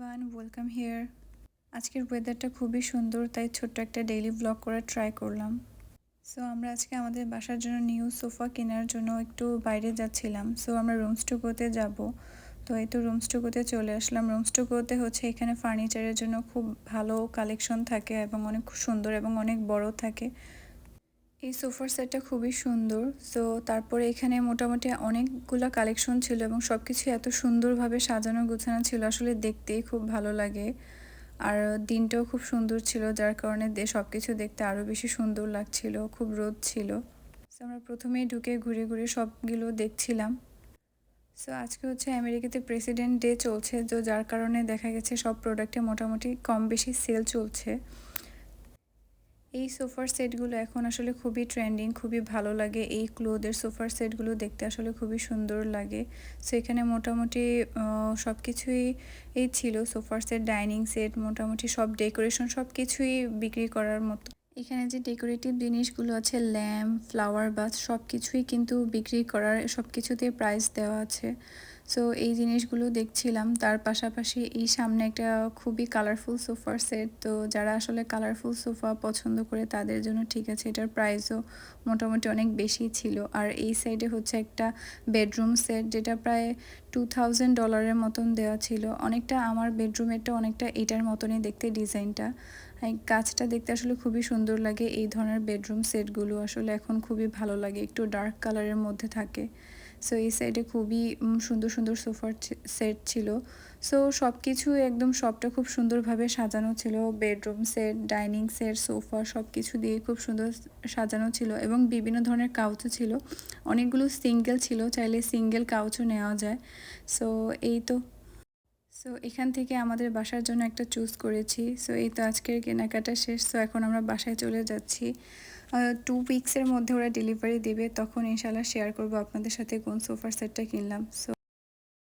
Everyone welcome here আজকের ওয়েদারটা খুবই সুন্দর, তাই ছোট্ট একটা ডেইলি ব্লগ করার ট্রাই করলাম। সো আমরা আজকে আমাদের বাসার জন্য নিউ সোফা কেনার জন্য একটু বাইরে যাচ্ছিলাম। সো আমরা রুমস টুকোতে যাব। তো এই তো রুমস টুকোতে চলে আসলাম। রুমস টুকোতে হচ্ছে এখানে ফার্নিচারের জন্য খুব ভালো কালেকশন থাকে এবং অনেক সুন্দর এবং অনেক বড় থাকে। এই সোফার সেটটা খুবই সুন্দর। সো তারপরে এখানে মোটামুটি অনেকগুলো কালেকশন ছিল এবং সব কিছু এত সুন্দরভাবে সাজানো গোছানো ছিল, আসলে দেখতেই খুব ভালো লাগে। আর দিনটাও খুব সুন্দর ছিল, যার কারণে সব কিছু দেখতে আরও বেশি সুন্দর লাগছিল, খুব রোদ ছিল। সো আমরা প্রথমেই ঢুকে ঘুরে ঘুরে সবগুলো দেখছিলাম। সো আজকে হচ্ছে আমেরিকাতে প্রেসিডেন্ট ডে চলছে, তো যার কারণে দেখা গেছে সব প্রোডাক্টে মোটামুটি কম বেশি সেল চলছে। এই সোফার সেটগুলো এখন আসলে খুবই ট্রেন্ডিং খুবই ভালো লাগে। এই ক্লোদের সোফার সেটগুলো দেখতে আসলে খুবই সুন্দর লাগে। সো এখানে মোটামুটি সব কিছুই এই ছিল। সোফার সেট ডাইনিং সেট মোটামুটি সব ডেকোরেশন সব কিছুই বিক্রি করার মতো। এখানে যে ডেকোরেটিভ জিনিসগুলো আছে ল্যাম্প ফ্লাওয়ার বাস সব কিছুই কিন্তু বিক্রি করার সব কিছুতে প্রাইস দেওয়া আছে। সো এই জিনিসগুলো দেখছিলাম। তার পাশাপাশি এই সামনে একটা খুবই কালারফুল সোফার সেট তো যারা আসলে কালারফুল সোফা পছন্দ করে, তাদের জন্য ঠিক আছে। এটার প্রাইসও মোটামুটি অনেক বেশি ছিল। আর এই সাইডে হচ্ছে একটা বেডরুম সেট যেটা প্রায় টু থাউজেন্ড ডলারের মতন দেওয়া ছিল। অনেকটা আমার বেডরুমেরটা অনেকটা এটার মতনই দেখতে ডিজাইনটা। গাছটা দেখতে আসলে খুবই সুন্দর লাগে। এই ধরনের বেডরুম সেটগুলো আসলে এখন খুবই ভালো লাগে। একটু ডার্ক কালারের মধ্যে থাকে। সো এই সাইডে খুবই সুন্দর সুন্দর সোফার সেট ছিল। সো সব কিছু একদম সবটা খুব সুন্দরভাবে সাজানো ছিল। Bedroom set dining set sofa সব কিছু দিয়ে খুব সুন্দর সাজানো ছিল এবং বিভিন্ন ধরনের কাউচও ছিল। অনেকগুলো সিঙ্গেল ছিল, চাইলে সিঙ্গেল কাউচও নেওয়া যায়। সো এই তো। সো এখান থেকে আমাদের বাসার জন্য একটা চুজ করেছি। সো এই তো আজকের কেনাকাটা শেষ। সো এখন আমরা বাসায় চলে যাচ্ছি। টু উইক্সের মধ্যে ওরা ডেলিভারি দেবে, তখন ইনশাল্লাহ শেয়ার করব। আপনাদের সাথে কোন সোফার সেটটা কিনলাম। সো